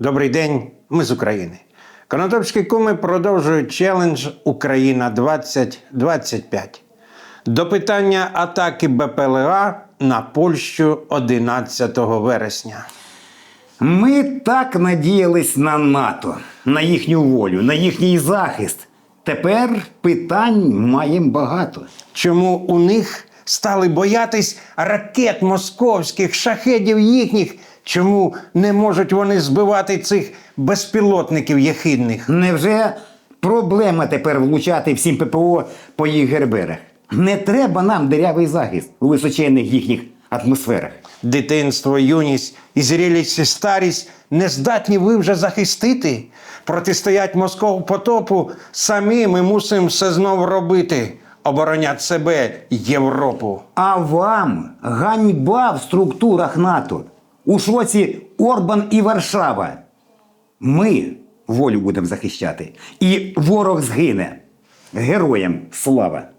Добрий день, ми з України. Конотопські куми продовжують челендж Україна 2025 до питання атаки БПЛА на Польщу 11 вересня. Ми так надіялись на НАТО, на їхню волю, на їхній захист. Тепер питань маємо багато. Чому у них стали боятись ракет московських, шахедів їхніх? Чому не можуть вони збивати цих безпілотників єхидних? Невже проблема тепер влучати всім ППО по їх герберах? Не треба нам дирявий захист у височенних їхніх атмосферах. Дитинство, юність і зрілість і старість не здатні ви вже захистити. Протистоять Москов потопу, самі ми мусимо все знов робити. Оборонять себе, Європу. А вам ганьба в структурах НАТО. У шоці Орбан і Варшава. Ми волю будемо захищати. І ворог згине. Героям слава!